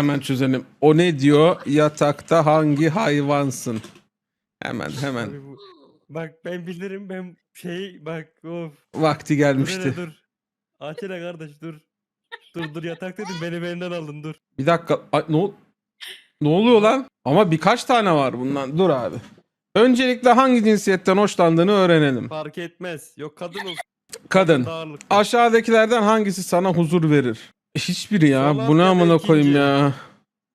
Hemen çözelim. O ne diyor? Yatakta hangi hayvansın? Hemen hemen. Abi bu- Bak ben bilirim ben şey bak of. Vakti Dur gelmişti. dur. Atilla kardeş dur. Dur dur yatak dedim beni benden aldın dur. Bir dakika. Ay, ne, ol- ne oluyor lan? Ama birkaç tane var bundan. Dur abi. Öncelikle hangi cinsiyetten hoşlandığını öğrenelim. Fark etmez. Yok kadın olsun. Kadın. Aşağıdakilerden hangisi sana huzur verir? Hiçbiri ya. Solar Bu ne ya da amına koyayım ikinci. ya.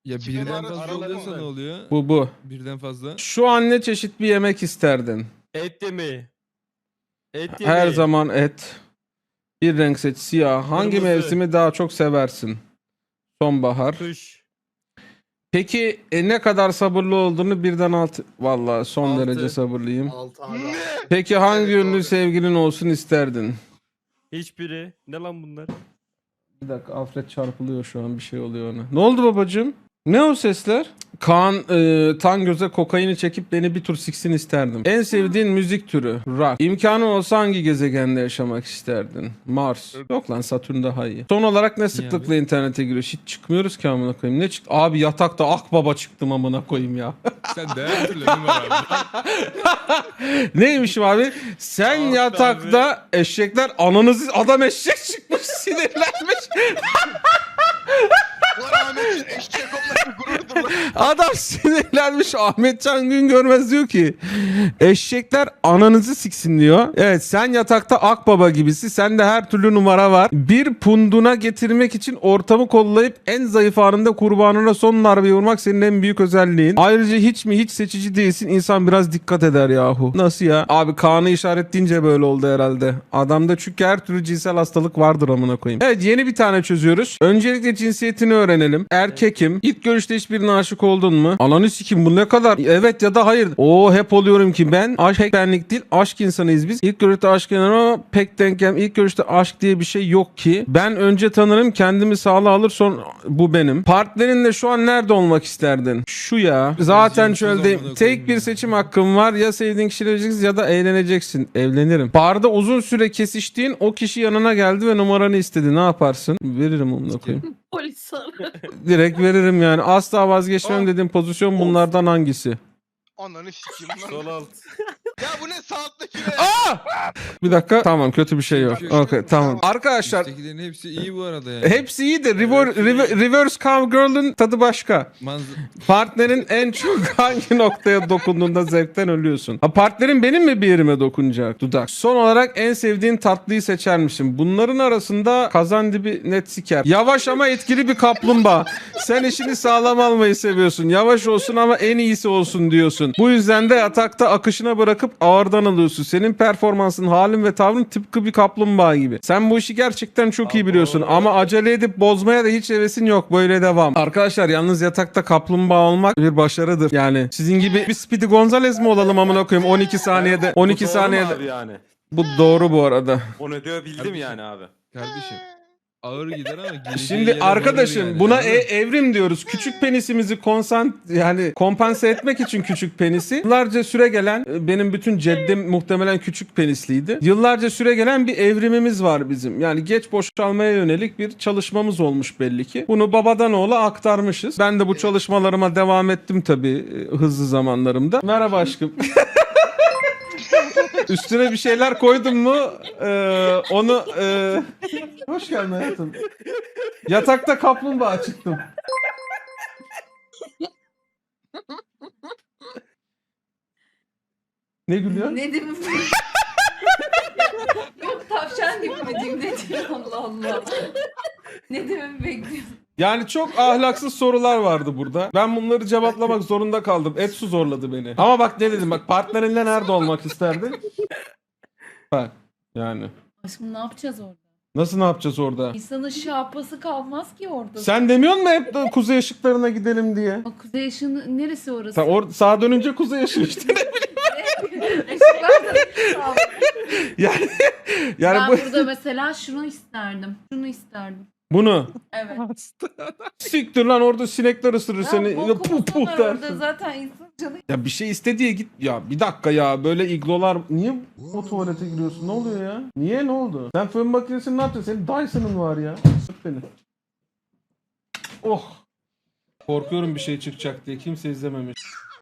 Ya birden fazla aralarında. oluyorsa ne oluyor? Bu bu. Birden fazla. Şu an ne çeşit bir yemek isterdin? Et yemeği. Et yemeği. Her zaman et. Bir renk seç siyah. Hangi Kırmızı. mevsimi daha çok seversin? Sonbahar. Kış. Peki e, ne kadar sabırlı olduğunu birden altı. Vallahi son Altı. derece sabırlıyım. 6 abi. Peki hangi Evet, ünlü doğru. sevgilin olsun isterdin? Hiçbiri. Ne lan bunlar? Bir dakika Alfred çarpılıyor şu an bir şey oluyor ona. Ne oldu babacığım? Ne o sesler? Kaan e, tan göze kokaini çekip beni bir tur siksin isterdim. En sevdiğin müzik türü rock. İmkanın olsa hangi gezegende yaşamak isterdin? Mars. Yok lan Satürn daha iyi. Son olarak ne sıklıkla internete giriyor? Hiç çıkmıyoruz ki amına koyayım. Ne çıktı? Abi yatakta akbaba çıktım amına koyayım ya. Sen de her türlü. Neymişim abi? Sen yatakta eşekler ananızı adam eşek çıkmış sinirlenmiş. Ulan Ahmet eşek gururdur lan. Adam sinirlenmiş Ahmet Can Gün görmez diyor ki eşekler ananızı siksin diyor. Evet sen yatakta akbaba gibisi sende her türlü numara var. Bir punduna getirmek için ortamı kollayıp en zayıf anında kurbanına son darbeyi vurmak senin en büyük özelliğin. Ayrıca hiç mi hiç seçici değilsin insan biraz dikkat eder yahu. Nasıl ya? Abi Kaan'ı işaretleyince böyle oldu herhalde. Adamda çünkü her türlü cinsel hastalık vardır amına koyayım. Evet yeni bir tane çözüyoruz. Öncelikle cinsiyetini öğrenelim. Erkekim. İlk görüşte hiçbirine aşık oldun mu? Ananı sikim bu ne kadar? Evet ya da hayır. Oo hep oluyorum ki ben. Aşk pek benlik değil. Aşk insanıyız biz. İlk görüşte aşk ama pek denk gel. İlk görüşte aşk diye bir şey yok ki. Ben önce tanırım kendimi sağla alır son bu benim. Partnerinle şu an nerede olmak isterdin? Şu ya. Zaten amına Tek bir seçim hakkım var. Ya sevdiğin kişiyle evleneceksin ya da eğleneceksin. Evlenirim. Barda uzun süre kesiştiğin o kişi yanına geldi ve numaranı istedi. Ne yaparsın? Veririm onu koyayım. Polis. Direkt veririm yani. Asla vazgeçmem Of. dediğim pozisyon bunlardan hangisi? Ananı sikeyim lan. Sol alt. Ya bu ne saatteki be? Bir dakika. Tamam kötü bir şey yok. Kötü bir şey yok. Okey tamam. Arkadaşlar Üsttekilerin hepsi iyi bu arada yani. hepsi iyi de rever- rever- reverse cowgirl'ın tadı başka. Partnerin en çok hangi noktaya dokunduğunda zevkten ölüyorsun? Ha partnerin benim mi bir yerime dokunacak? Dudak. Son olarak en sevdiğin tatlıyı seçer misin? Bunların arasında kazan dibi net siker. Yavaş ama etkili bir kaplumbağa. Sen işini sağlam almayı seviyorsun. Yavaş olsun ama en iyisi olsun diyorsun. Bu yüzden de yatakta akışına bırakıp ağırdan alıyorsun. Senin performansın, halin ve tavrın tıpkı bir kaplumbağa gibi. Sen bu işi gerçekten çok iyi biliyorsun ama acele edip bozmaya da hiç hevesin yok. Böyle devam. Arkadaşlar yalnız yatakta kaplumbağa olmak bir başarıdır. Yani sizin gibi bir Speedy Gonzales mi olalım amına koyayım 12 saniyede 12 Bu doğru mu saniyede. abi yani. Bu doğru bu arada. Onu diyebildim Kardeşim. yani abi. Kardeşim. Ağır gider ama Şimdi arkadaşım yani, buna e- evrim diyoruz. Küçük penisimizi konsan yani kompanse etmek için küçük penisi. Yıllarca süre gelen e, benim bütün ceddim muhtemelen küçük penisliydi. Yıllarca süre gelen bir evrimimiz var bizim. Yani geç boşalmaya yönelik bir çalışmamız olmuş belli ki. Bunu babadan oğula aktarmışız. Ben de bu çalışmalarıma devam ettim tabii e, hızlı zamanlarımda. Merhaba aşkım. Üstüne bir şeyler koydum mu e, onu e, hoş geldin hayatım. Yatakta kaplumbağa çıktım. Ne gülüyor? Ne diyeyim? Yok tavşan gibi mi diyeyim ne diyeyim Allah Allah. ne dememi bekliyorsun? Yani çok ahlaksız sorular vardı burada. Ben bunları cevaplamak zorunda kaldım. Etsu zorladı beni. Ama bak ne dedim bak partnerinle nerede olmak isterdin? Bak yani. Aşkım ne yapacağız orada? Nasıl ne yapacağız orada? İnsanın şapası kalmaz ki orada. Sen demiyor musun hep de kuzey ışıklarına gidelim diye? O kuzey ışığının neresi orası? Sen or sağa dönünce kuzey ışığı işte. Işıklar da yani yani ben bu burada mesela şunu isterdim. Şunu isterdim. Bunu Evet. siktir lan orada sinekler ısırır seni. Ya, Puh puh dersin. orada zaten insan canı. Ya bir şey istediği git. Ya bir dakika ya böyle iglolar. Niye o tuvalete giriyorsun? Ne oluyor ya? Niye ne oldu? Sen fön makinesini ne yaptın? Senin Dyson'ın var ya. Sık beni. Oh. Korkuyorum bir şey çıkacak diye. Kimse izlememiş.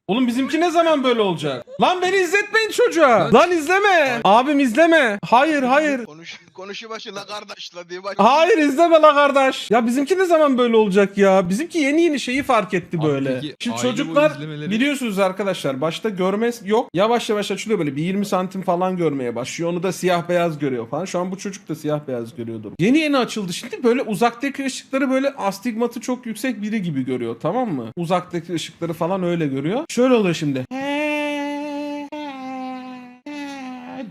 Oğlum bizimki ne zaman böyle olacak? Lan beni izletmeyin çocuğa. Lan izleme. Abim izleme. Hayır hayır. Konuş, konuşu başla kardeşla diye baş. Hayır izleme la kardeş. Ya bizimki ne zaman böyle olacak ya? Bizimki yeni yeni şeyi fark etti Abi böyle. peki, Şimdi aile boyu çocuklar izlemeleri- biliyorsunuz arkadaşlar başta görme yok. Yavaş yavaş açılıyor böyle bir 20 santim falan görmeye başlıyor. Onu da siyah beyaz görüyor falan. Şu an bu çocuk da siyah beyaz görüyordur. Yeni yeni açıldı şimdi böyle uzaktaki ışıkları böyle astigmatı çok yüksek biri gibi görüyor tamam mı? Uzaktaki ışıkları falan öyle görüyor. Şöyle oluyor şimdi.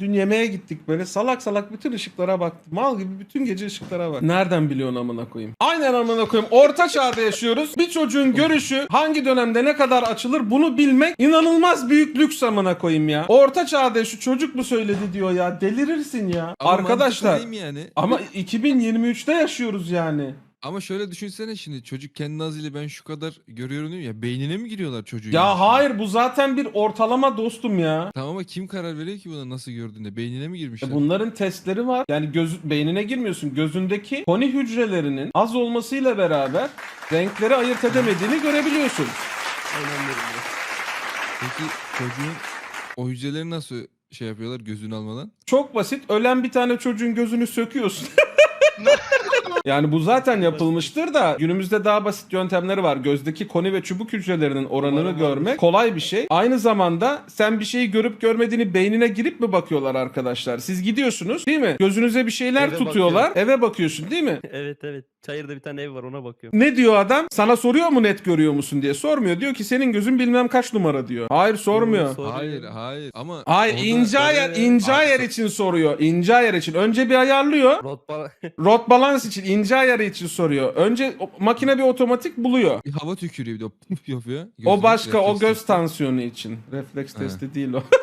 Dün yemeğe gittik böyle salak salak bütün ışıklara baktım. Mal gibi bütün gece ışıklara bak. Nereden biliyorsun amına koyayım? Aynen amına koyayım. Orta çağda yaşıyoruz. Bir çocuğun görüşü hangi dönemde ne kadar açılır bunu bilmek inanılmaz büyük lüks amına koyayım ya. Orta çağda şu çocuk mu söyledi diyor ya. Delirirsin ya. Ama Arkadaşlar. yani? Ama 2023'te yaşıyoruz yani. Ama şöyle düşünsene şimdi çocuk kendi ağzıyla ben şu kadar görüyorum diyor ya beynine mi giriyorlar çocuğu? Ya hayır bu zaten bir ortalama dostum ya. Tamam ama kim karar veriyor ki buna nasıl gördüğünde? Beynine mi girmişler? E Bunların testleri var. Yani göz, beynine girmiyorsun. Gözündeki koni hücrelerinin az olmasıyla beraber renkleri ayırt edemediğini görebiliyorsun. Peki çocuğun o hücreleri nasıl şey yapıyorlar gözünü almadan? Çok basit. Ölen bir tane çocuğun gözünü söküyorsun. yani bu zaten yapılmıştır da günümüzde daha basit yöntemleri var. Gözdeki koni ve çubuk hücrelerinin oranını görmek kolay bir şey. Aynı zamanda sen bir şeyi görüp görmediğini beynine girip mi bakıyorlar arkadaşlar? Siz gidiyorsunuz değil mi? Gözünüze bir şeyler Eve tutuyorlar. Eve bakıyorsun değil mi? Evet evet. Çayır'da bir tane ev var ona bakıyorum. Ne diyor adam? Sana soruyor mu net görüyor musun diye. Sormuyor. Diyor ki senin gözün bilmem kaç numara diyor. Hayır sormuyor. Soruyor. Hayır hayır ama Hayır orada- ince ayar, ince ayar için soruyor. İnce ayar için. Önce bir ayarlıyor. Rot bana- Rot balans için, ince ayarı için soruyor. Önce o- makine bir otomatik buluyor. Bir hava tükürüyor bir de puf yapıyor. O başka, o refleks göz testi. tansiyonu için. Refleks testi değil o.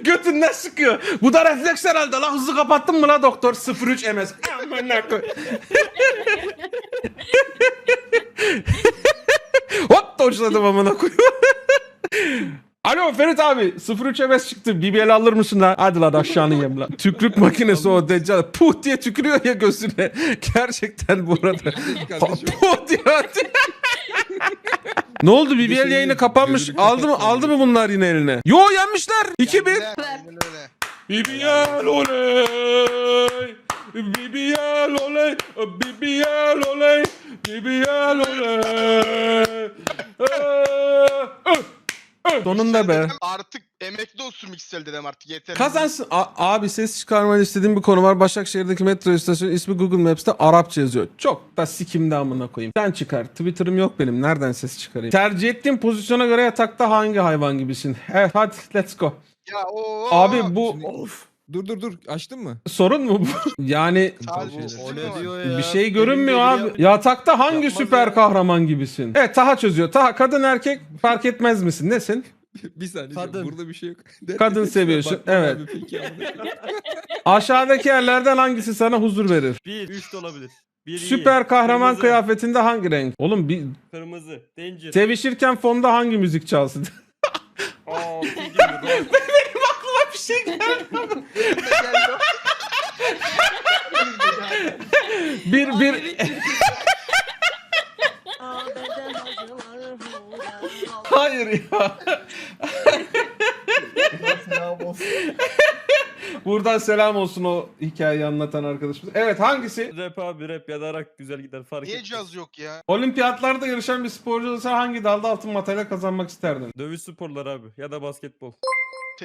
Götünden sıkıyor. Bu da refleks herhalde. La hızlı kapattın mı la doktor? 03 ms. Amına koy. Hop dojladım amına koyayım. Alo Ferit abi 03 ms çıktı. BBL alır mısın lan? Hadi lan aşağını yem lan. Tükrük makinesi o deccal. Puh diye tükürüyor ya gözüne. Gerçekten bu arada. Puh diye atıyor. Ne oldu BBL şey yayını kapanmış. Aldı mı aldı mı bunlar yine eline? Yo yenmişler. 2-1. Aynen öyle. BBL oley. BBL oley. BBL oley. BBL oley. Sonunda be. Artık emekli olsun Mixel dedim artık yeter. Kazansın. A- abi ses çıkarmanı istediğim bir konu var. Başakşehir'deki metro istasyonu ismi Google Maps'te Arapça yazıyor. Çok da sikimde amına koyayım. Sen çıkar. Twitter'ım yok benim. Nereden ses çıkarayım? Tercih ettiğin pozisyona göre yatakta hangi hayvan gibisin? Evet hadi let's go. Ya o. Abi bu Şimdi- of. Dur dur dur açtın mı? Sorun mu bu? yani bir şey görünmüyor abi. Yatakta hangi Yapmaz süper ya. kahraman gibisin? Evet Taha çözüyor. Taha kadın erkek fark etmez misin? Nesin? bir saniye. Kadın. Burada bir şey yok. Kadın seviyorsun, evet. Aşağıdaki yerlerden hangisi sana huzur verir? Bir, üç de olabilir. Bir iyi. Süper kahraman Kırmızı, kıyafetinde hangi renk? Oğlum bir Kırmızı. Danger. sevişirken fonda hangi müzik çalsın? Aa, şey geldi. bir bir Hayır ya. Buradan selam olsun o hikayeyi anlatan arkadaşımız. Evet hangisi? Rap abi rap ya da rock güzel gider fark Niye etmez. caz yok ya? Olimpiyatlarda yarışan bir sporcu olsan hangi dalda altın madalya kazanmak isterdin? Dövüş sporları abi ya da basketbol.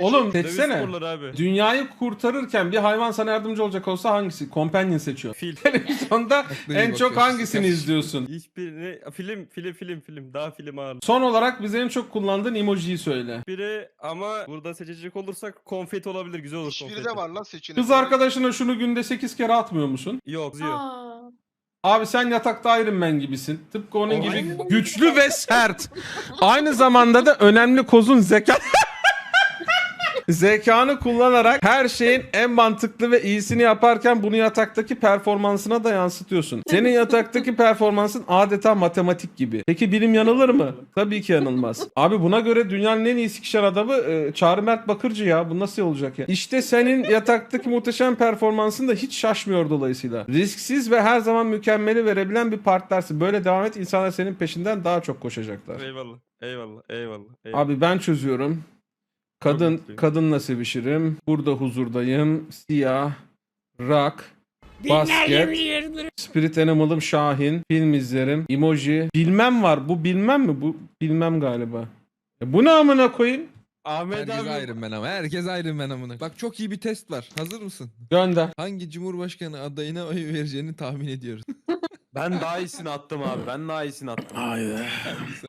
Oğlum Dövüş seçsene. abi. Dünyayı kurtarırken bir hayvan sana yardımcı olacak olsa hangisi? Companion seçiyor. Fil. Televizyonda en çok bakıyorsun. hangisini izliyorsun? Hiçbirini film film film film daha film ağır. Son olarak bize en çok kullandığın emojiyi söyle. Biri ama burada seçecek olursak konfeti olabilir güzel olur Hiçbiri konfeti. de var lan seçenek. Kız arkadaşına şunu günde 8 kere atmıyor musun? Yok diyor. Aa. Abi sen yatakta Iron Man gibisin. Tıpkı onun gibi Aynen. güçlü ve sert. Aynı zamanda da önemli kozun zeka. zekanı kullanarak her şeyin en mantıklı ve iyisini yaparken bunu yataktaki performansına da yansıtıyorsun. Senin yataktaki performansın adeta matematik gibi. Peki bilim yanılır mı? Tabii ki yanılmaz. Abi buna göre dünyanın en iyi sikişen adamı e, Çağrı Mert Bakırcı ya. Bu nasıl olacak ya? İşte senin yataktaki muhteşem performansın da hiç şaşmıyor dolayısıyla. Risksiz ve her zaman mükemmeli verebilen bir partnersin. Böyle devam et insanlar senin peşinden daha çok koşacaklar. Eyvallah. Eyvallah. Eyvallah. eyvallah. Abi ben çözüyorum. Kadın mutluyum. kadınla sevişirim. Burada huzurdayım. Siyah, rock, basket, spirit animal'ım Şahin, film izlerim, emoji. Bilmem var. Bu bilmem mi? Bu bilmem galiba. E bu ne amına koyayım? Ahmet Herkes abi. Iron Man ama. Herkes Iron Man amına. Bak çok iyi bir test var. Hazır mısın? Gönder. Hangi Cumhurbaşkanı adayına oy vereceğini tahmin ediyoruz. Ben daha iyisini attım abi. Ben daha iyisini attım. Haydi.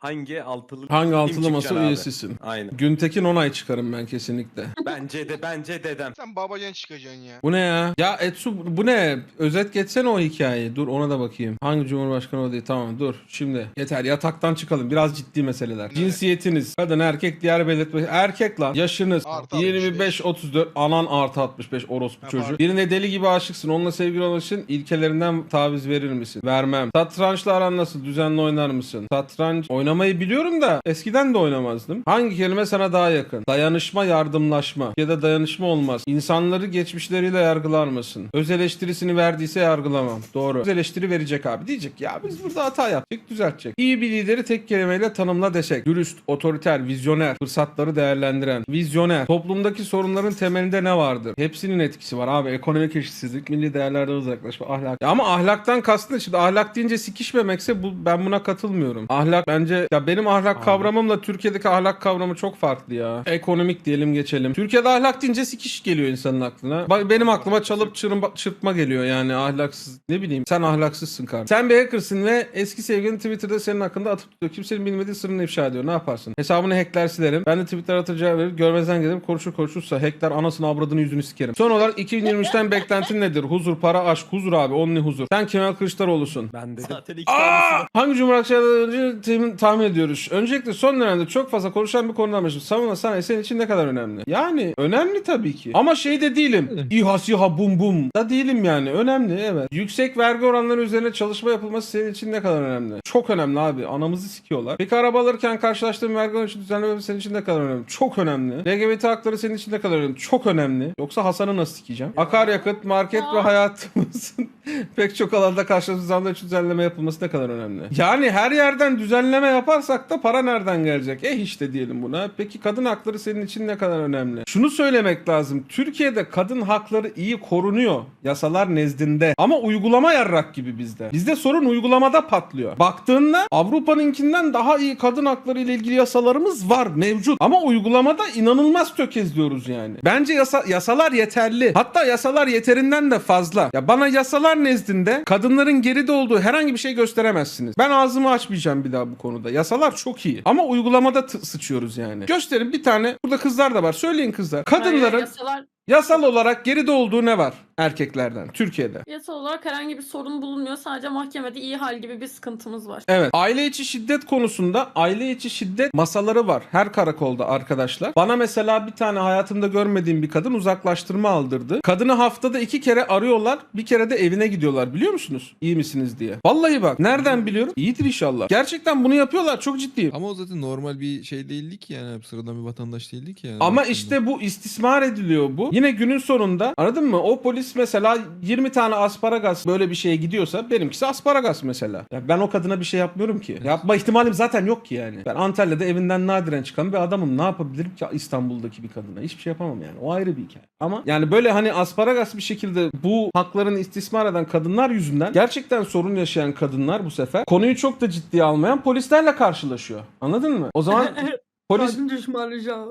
Hangi altılı Hangi altılı masa abi? üyesisin? Aynen. Güntekin onay çıkarım ben kesinlikle. Bence de bence dedem. Sen babacan çıkacaksın ya. Bu ne ya? Ya Etsu bu ne? Özet geçsene o hikayeyi. Dur ona da bakayım. Hangi cumhurbaşkanı o değil? Tamam dur. Şimdi yeter yataktan çıkalım. Biraz ciddi meseleler. Evet. Cinsiyetiniz. Kadın erkek diğer belirtme. Erkek lan. Yaşınız. Artı 25-34. Anan artı 65. Orospu Ha, çocuğu. Birine deli gibi aşıksın. Onunla sevgili olan için ilkelerinden taviz verir misin? Vermem. Satrançla aran nasıl? Düzenli oynar mısın? Satranç oynamayı biliyorum da eskiden de oynamazdım. Hangi kelime sana daha yakın? Dayanışma, yardımlaşma. Ya da dayanışma olmaz. İnsanları geçmişleriyle yargılar mısın? Öz eleştirisini verdiyse yargılamam. Doğru. Öz eleştiri verecek abi. Diyecek ya biz burada hata yaptık düzeltecek. İyi bir lideri tek kelimeyle tanımla desek. Dürüst, otoriter, vizyoner, fırsatları değerlendiren, vizyoner. Toplumdaki sorunların temelinde ne vardır? Hepsinin etkisi var abi. Ekonomik eşitsizlik, milli değerlerden uzaklaşma, ahlak. Ya ama ahlaktan kastın şimdi ahlak deyince sikişmemekse bu ben buna katılmıyorum. Ahlak bence ya benim ahlak kavramımla Türkiye'deki ahlak kavramı çok farklı ya. Ekonomik diyelim geçelim. Türkiye'de ahlak deyince sikiş geliyor insanın aklına. Benim aklıma çalıp çırpma, çırpma geliyor yani ahlaksız. Ne bileyim sen ahlaksızsın kardeşim. Sen bir hackersın ve eski sevgilin Twitter'da senin hakkında atıp tutuyor. Kimsenin bilmediği sırrını ifşa ediyor. Ne yaparsın? Hesabını hackler silerim. Ben de Twitter atacağı verir. Görmezden gelirim. Konuşur konuşursa hackler anasını avradını yüzünü sikerim. Son olarak 2023'ten beklentin nedir? Huzur, para, aşk. Huzur abi. Only huzur. Sen Kemal Kılıçdaroğlu'sun. Ben dedim. Zaten iki Aa! Hangi cumhurbaşkanı önce tahmin, tahmin ediyoruz? Öncelikle son dönemde çok fazla konuşulan bir konudan başlayalım. Savunma sanayi senin için ne kadar önemli? Yani önemli tabii ki. Ama şey de değilim. İHA SİHA bum bum da değilim yani. Önemli evet. Yüksek vergi oranları üzerine çalışma yapılması senin için ne kadar önemli? Çok önemli abi. Anamızı sikiyorlar. Peki araba alırken karşılaştığın vergi oranı için düzenleme senin için ne kadar önemli? Çok önemli. LGBT hakları senin için ne kadar önemli? Çok önemli. Yoksa Hasan'ı nasıl sikeceğim? Akaryakıt, market ve hayatımızın pek çok alanda karşılaştığımız için düzenleme yapılması ne kadar önemli? Yani her yerden düzenleme yaparsak da para nereden gelecek? Eh işte diyelim buna. Peki kadın hakları senin için ne kadar önemli? Şunu söylemek lazım. Türkiye'de kadın hakları iyi korunuyor yasalar nezdinde. Ama uygulama yarrak gibi bizde. Bizde sorun uygulamada patlıyor. Baktığında Avrupa'nınkinden daha iyi kadın hakları ile ilgili yasalarımız var mevcut. Ama uygulamada inanılmaz tökezliyoruz yani. Bence yasa, yasalar yeterli. Hatta yasalar yeterinden de fazla. Ya bana yasalar nezdinde kadınların geride olduğu herhangi bir şey gösteremezsiniz. Ben ağzımı açmayacağım bir daha bu konuda. Yasalar çok iyi. Ama uygulamada sıçıyoruz yani. Gösterin bir tane. Burada kızlar da var. Söyleyin kızlar. Kadınların Yasalar, yasal olarak geride olduğu ne var erkeklerden Türkiye'de? yasal olarak herhangi bir sorun bulunmuyor. Sadece mahkemede iyi hal gibi bir sıkıntımız var. Evet. Aile içi şiddet konusunda aile içi şiddet masaları var her karakolda arkadaşlar. Bana mesela bir tane hayatımda görmediğim bir kadın uzaklaştırma aldırdı. Kadını haftada iki kere arıyorlar. Bir kere de evine gidiyorlar biliyor musunuz? İyi misiniz diye. Vallahi bak nereden biliyorum? İyidir inşallah. Gerçekten bunu yapıyorlar çok ciddiyim. Ama o zaten normal bir şey değildi ki yani. Sıradan bir vatandaş değildi ki yani. Ama işte bu istismar ediliyor bu. Yine günün sonunda anladın mı? O polis mesela 20 tane asparagas böyle bir şeye gidiyorsa benimkisi asparagas mesela. Ya ben o kadına bir şey yapmıyorum ki. Yapma ihtimalim zaten yok ki yani. Ben Antalya'da evinden nadiren çıkan bir adamım. Ne yapabilirim ki İstanbul'daki bir kadına? Hiçbir şey yapamam yani. O ayrı bir hikaye. Ama yani böyle hani asparagas bir şekilde bu haklarını istismar eden kadınlar yüzünden gerçekten sorun yaşayan kadınlar bu sefer konuyu çok da ciddiye almayan polislerle karşılaşıyor. Anladın mı? O zaman polis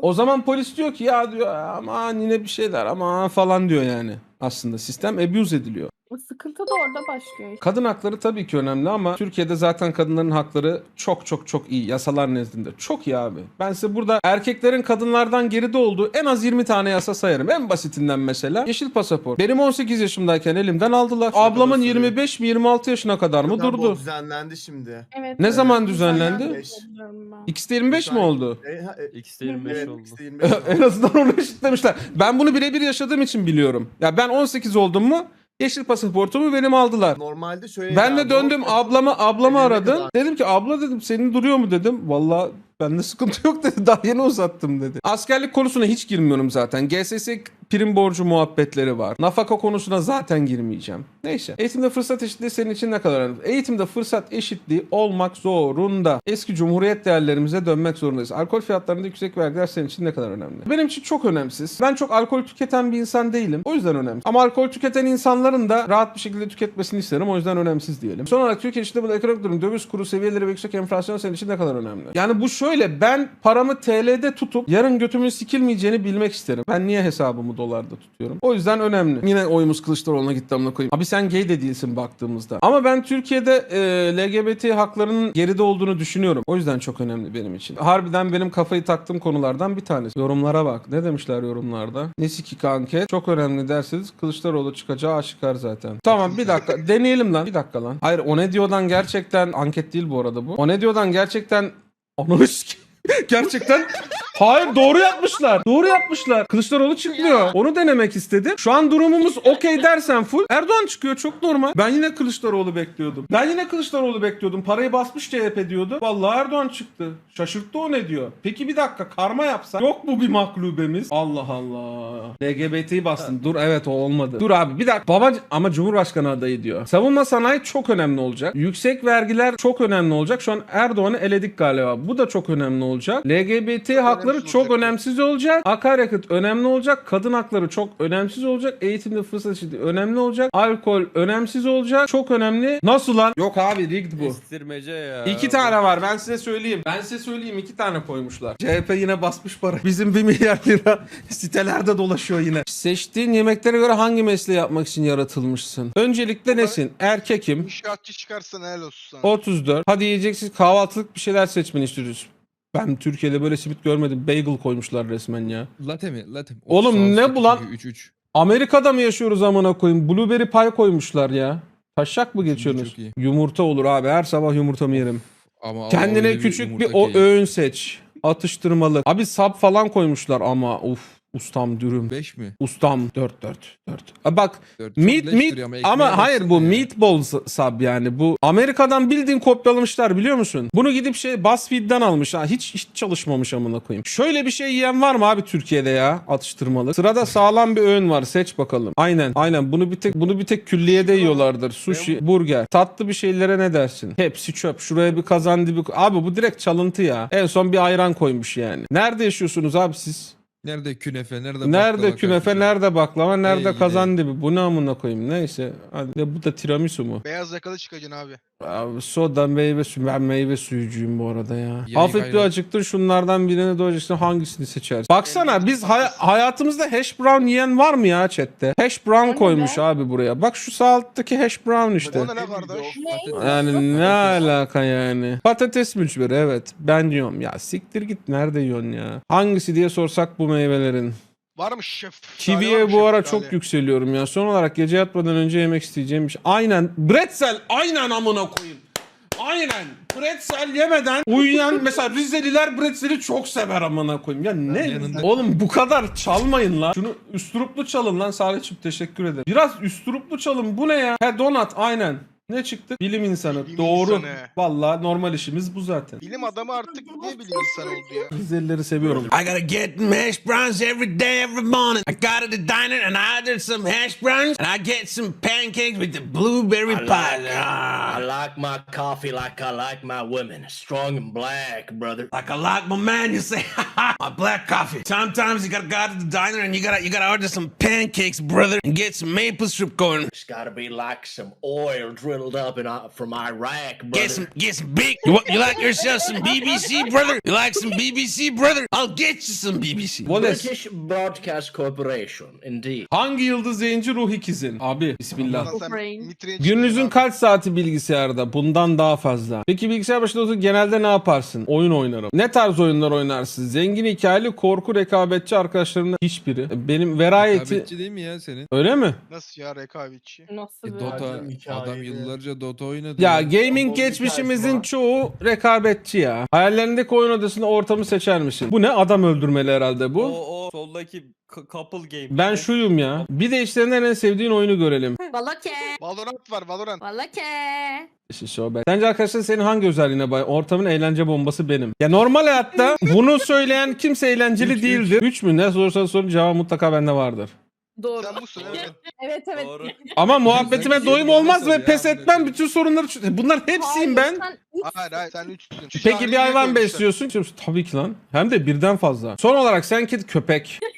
o zaman polis diyor ki ya diyor aman yine bir şeyler ama falan diyor yani. Aslında sistem abuse ediliyor. Sıkıntı da orada başlıyor. işte. Kadın hakları tabii ki önemli ama Türkiye'de zaten kadınların hakları çok çok çok iyi yasalar nezdinde. Çok iyi abi. Ben size burada erkeklerin kadınlardan geride olduğu en az 20 tane yasa sayarım. En basitinden mesela yeşil pasaport. Benim 18 yaşımdayken elimden aldılar. Ablamın sürüyor. 25 mi 26 yaşına kadar mı Zaten bu durdu. düzenlendi şimdi. Evet. Ne evet. zaman düzenlendi? Düzenlendi. Biliyorum ben. İkisi de 25 mi oldu? E, ha, e, X'te 25 evet, oldu. ikisi de 25 oldu. en azından onu eşitlemişler. Ben bunu birebir yaşadığım için biliyorum. Ya ben 18 oldum mu yeşil pasaportumu benim aldılar. Normalde şöyle Ben de döndüm ablama ablamı Evine aradım. kadar. Dedim ki abla dedim senin duruyor mu dedim. Valla bende sıkıntı yok dedi. Daha yeni uzattım dedi. Askerlik konusuna hiç girmiyorum zaten. GSS prim borcu muhabbetleri var. Nafaka konusuna zaten girmeyeceğim. Neyse. Eğitimde fırsat eşitliği senin için ne kadar önemli? Eğitimde fırsat eşitliği olmak zorunda. Eski cumhuriyet değerlerimize dönmek zorundayız. Alkol fiyatlarında yüksek vergiler senin için ne kadar önemli? Benim için çok önemsiz. Ben çok alkol tüketen bir insan değilim. O yüzden önemli. Ama alkol tüketen insanların da rahat bir şekilde tüketmesini isterim. O yüzden önemsiz diyelim. Son olarak Türkiye içinde bu ekonomik durum, döviz kuru seviyeleri ve yüksek enflasyon senin için ne kadar önemli? Yani bu şöyle ben paramı TL'de tutup yarın götümün sikilmeyeceğini bilmek isterim. Ben niye hesabımı dolarda tutuyorum? O yüzden önemli. Yine oyumuz Kılıçdaroğlu'na gitti amına koyayım. Abi sen gay de değilsin baktığımızda. Ama ben Türkiye'de e, LGBT haklarının geride olduğunu düşünüyorum. O yüzden çok önemli benim için. Harbiden benim kafayı taktığım konulardan bir tanesi. Yorumlara bak. Ne demişler yorumlarda? Nesi ki kanke? Çok önemli derseniz Kılıçdaroğlu çıkacağı aşikar zaten. Tamam bir dakika. Deneyelim lan. Bir dakika lan. Hayır o ne diyordan gerçekten anket değil bu arada bu. O ne diyordan gerçekten sikeyim. Gerçekten Hayır doğru yapmışlar. Doğru yapmışlar. Kılıçdaroğlu çıkmıyor. Onu denemek istedim. Şu an durumumuz okey dersen full. Erdoğan çıkıyor çok normal. Ben yine Kılıçdaroğlu bekliyordum. Ben yine Kılıçdaroğlu bekliyordum. Parayı basmış CHP diyordu. Vallahi Erdoğan çıktı. Şaşırttı o ne diyor. Peki bir dakika karma yapsak. Yok mu bir maklubemiz? Allah Allah. LGBT'yi bastın. Dur evet o olmadı. Dur abi bir dakika. Baba ama Cumhurbaşkanı adayı diyor. Savunma sanayi çok önemli olacak. Yüksek vergiler çok önemli olacak. Şu an Erdoğan'ı eledik galiba. Bu da çok önemli olacak. LGBT hakları çok olacak. önemsiz olacak. Akaryakıt önemli olacak. Kadın hakları çok önemsiz olacak. Eğitimde fırsat eşitliği önemli olacak. Alkol önemsiz olacak. Çok önemli. Nasıl lan? Yok abi rigged bu. Estirmece ya. İki tane var ben size söyleyeyim. Ben size söyleyeyim iki tane koymuşlar. CHP yine basmış para. Bizim 1 milyar lira sitelerde dolaşıyor yine. Seçtiğin yemeklere göre hangi mesleği yapmak için yaratılmışsın? Öncelikle nesin? Erkekim. İnşaatçı çıkarsan helal olsun sana. 34. Hadi yiyeceksiz kahvaltılık bir şeyler seçmeni istiyoruz. Ben Türkiye'de böyle simit görmedim. Bagel koymuşlar resmen ya. Latte mi? Latte mi? Oğlum ne bu lan? 3 3. Amerika'da mı yaşıyoruz amına koyayım? Blueberry pie koymuşlar ya. Taşak mı geçiyorsunuz? Yumurta olur abi. Her sabah yumurtamı yerim. Ama Kendine küçük bir yumurta o öğün seç. Atıştırmalı. Abi sap falan koymuşlar ama uf ustam dürüm. 5 mi? Ustam 4 4 4. Aa, bak Dört. meat Çok meat ama, ekmeğe hayır bu ya. meatball s- sub yani bu Amerika'dan bildiğin kopyalamışlar biliyor musun? Bunu gidip şey BuzzFeed'den almış ha hiç hiç çalışmamış amına koyayım. Şöyle bir şey yiyen var mı abi Türkiye'de ya atıştırmalı? Sırada sağlam bir öğün var seç bakalım. Aynen aynen bunu bir tek bunu bir tek külliyede yiyorlardır. Sushi, burger. Tatlı bir şeylere ne dersin? Hepsi çöp. Şuraya bir kazan dibi. Abi bu direkt çalıntı ya. En son bir ayran koymuş yani. Nerede yaşıyorsunuz abi siz? Nerede künefe? Nerede Nerede baklava künefe, kardeşim? nerede baklava, nerede Ey kazan dibi. Bu ne amına koyayım? Neyse. Hadi. Ya bu da tiramisu mu? Beyaz yakalı çıkacaksın abi. Abi, soda, meyve suyu. Ben meyve suyucuyum bu arada ya. Yayık Hafif bir acıktın şunlardan birini doyacaksın. Hangisini seçersin? Baksana biz hay- hayatımızda hash brown yiyen var mı ya chatte? Hash brown koymuş abi buraya. Bak şu sağ alttaki hash brown işte. O ne lan kardeş? Ne? Yani ne alaka yani? Patates mücveri evet. Ben diyorum ya siktir git nerede yiyorsun ya? Hangisi diye sorsak bu meyvelerin. Var mı şef? Kiwi'ye bu ara çok yükseliyorum ya. Son olarak gece yatmadan önce yemek isteyeceğim bir şey. Aynen. Bretzel. Aynen amına koyayım. Aynen. Bretzel yemeden uyuyan mesela Rizeliler Bretzel'i çok sever amına koyayım. Ya ne? yanında- Oğlum bu kadar çalmayın lan. Şunu üstüruplu çalın lan Salih'cim teşekkür ederim. Biraz üstüruplu çalın. Bu ne ya? He donat aynen. Ne çıktı? Bilim insanı. Bilim Doğru. insanı. Vallahi normal işimiz bu zaten. Bilim adamı artık ne bilim insanı oldu ya. Rizelileri seviyorum. I gotta get mashed browns every day, every morning. I got to the diner and I ordered some hash browns and I get some pancakes with the blueberry pie. Ah. I like my coffee like I like my women, strong and black, brother. Like I like my man, you say, my black coffee. Sometimes you gotta go to the diner and you gotta you gotta order some pancakes, brother, and get some maple syrup going. It's gotta be like some oil dripping whittled up in, uh, from Iraq, brother. Get some, get some big. You, you like yourself some BBC, brother? You like some BBC, brother? I'll get you some BBC. Wallace. British Broadcast Corporation, indeed. Hangi yıldız yayıncı ruh ikizin? Abi bismillah. Ulan sen Brain. mitreye Gününüzün kaç saati bilgisayarda? Bundan daha fazla. Peki bilgisayar başında oturup genelde ne yaparsın? Oyun oynarım. Ne tarz oyunlar oynarsın? Zengin hikayeli, korku, rekabetçi arkadaşlarımla hiçbiri. Benim verayeti... Rekabetçi değil mi ya senin? Öyle mi? Nasıl ya rekabetçi? Nasıl E, Dota, Hikayeli. adam yıllarca Dota oynadı. Ya gaming geçmişimizin çoğu rekabetçi ya. Hayallerindeki oyun odasında ortamı seçer misin? Bu ne? Adam öldürmeli herhalde bu. O o soldaki k- couple game. Ben şuyum ya. Bir de işlerinden en sevdiğin oyunu görelim. Balake. Valorant var Valorant. Balake. O be. Sence arkadaşlar senin hangi özelliğine bay? Ortamın eğlence bombası benim. Ya normal hayatta bunu söyleyen kimse eğlenceli değildir. 3 mü? Ne sorarsan sorun cevabı mutlaka bende vardır. Doğru. Sen busun evet. Evet evet. Doğru. Ama muhabbetime doyum olmaz ve pes etmem. Bütün sorunları çö- Bunlar hepsiyim Hayır, ben. sen üç- Hayır hayır sen üçsün. Peki bir hayvan besliyorsun. Tabii ki lan. Hem de birden fazla. Son olarak sen kedi köpek.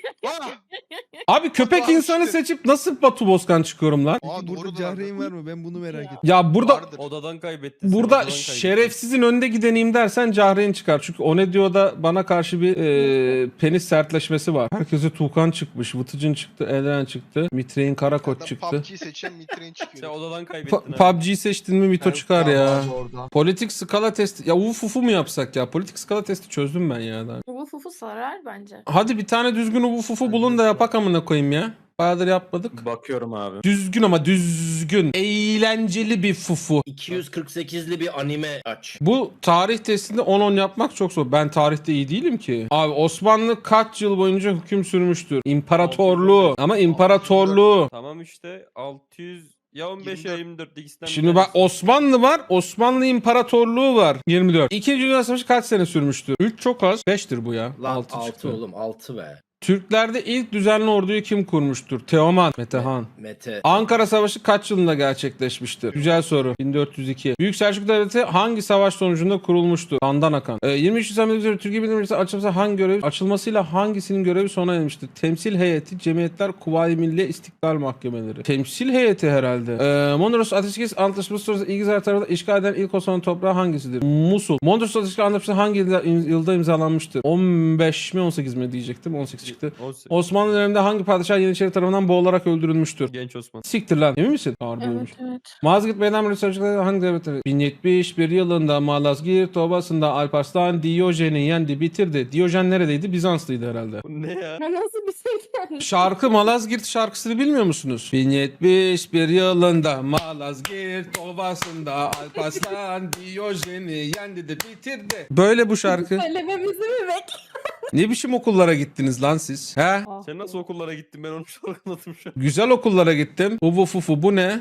Abi köpek Batu insanı işte. seçip nasıl Batu Bozkan çıkıyorum lan? Aa, burada Cahreyn var mı? Ben bunu merak ettim. Ya burada Vardır. Odadan kaybettin. Burada şerefsizin önde gideneyim dersen Cahreyn çıkar. Çünkü o ne diyor da bana karşı bir e, penis sertleşmesi var. Herkese Tuğkan çıkmış, Vıtıcın çıktı, Eren çıktı, Mitre'in Karakot Ben çıktı. PUBG'yi seçeceğim mitreyin Sen çıkıyor. odadan kaybettin. Pa- abi. PUBG'yi seçtin mi Mito çıkar ya. Politik skala testi. Ya uf ufu mu yapsak ya? Politik skala testi çözdüm ben ya. Daha. Fufu sarar bence. Hadi bir tane düzgün uf ufu bulun da yapak amına koyayım ya. Bayağıdır yapmadık. Bakıyorum abi. Düzgün ama düzgün. Eğlenceli bir fufu. 248'li bir anime aç. Bu tarih testinde 10-10 yapmak çok zor. Ben tarihte iyi değilim ki. Abi Osmanlı kaç yıl boyunca hüküm sürmüştür? İmparatorluğu. Ama imparatorluğu. Tamam işte 600 ya 15 ya 24 ikisinden Şimdi bak. Osmanlı var. Osmanlı İmparatorluğu var. 24. İkinci Dünya Savaşı kaç sene sürmüştür? 3 çok az. 5'tir bu ya. Lan 6 6 çıktı. oğlum 6 be. Türklerde ilk düzenli orduyu kim kurmuştur? Teoman. Metehan. Mete. Ankara Savaşı kaç yılında gerçekleşmiştir? Güzel soru. 1402. Büyük Selçuk Devleti hangi savaş sonucunda kurulmuştu? Kandan akan. Ee, 23 Nisan 1920 Türkiye Bilim Meclisi açılması hangi görev? Açılmasıyla hangisinin görevi sona ermiştir? Temsil heyeti, cemiyetler, Kuvayi Milliye, İstiklal Mahkemeleri. Temsil heyeti herhalde. Ee, Mondros Ateşkes Antlaşması sonrası İngilizler tarafından işgal edilen ilk Osmanlı toprağı hangisidir? Musul. Mondros Ateşkes Antlaşması hangi yılda, yılda imzalanmıştır? 15 mi 18 mi diyecektim. 18 çıktı. 18. Osmanlı döneminde hangi padişah Yeniçeri tarafından boğularak öldürülmüştür? Genç Osman. Siktir lan. Emin misin? Harbi Evet ölmüş. evet. Malazgirt Meydan Mürekkepçileri hangi devletleri? 1071 yılında Malazgirt Obası'nda Alparslan Diyojen'i yendi bitirdi. Diyojen neredeydi? Bizanslıydı herhalde. Bu ne ya? Nasıl bir şey? Şarkı Malazgirt şarkısını bilmiyor musunuz? 1071 yılında Malazgirt Obası'nda Alparslan Diyojen'i yendi de bitirdi. Böyle bu şarkı. Söylememizi mi bekliyorsun? Ne biçim okullara gittiniz lan siz? He? Sen nasıl okullara gittin ben onu sorguladım şu an. Güzel okullara gittim. Uvu fufu bu ne?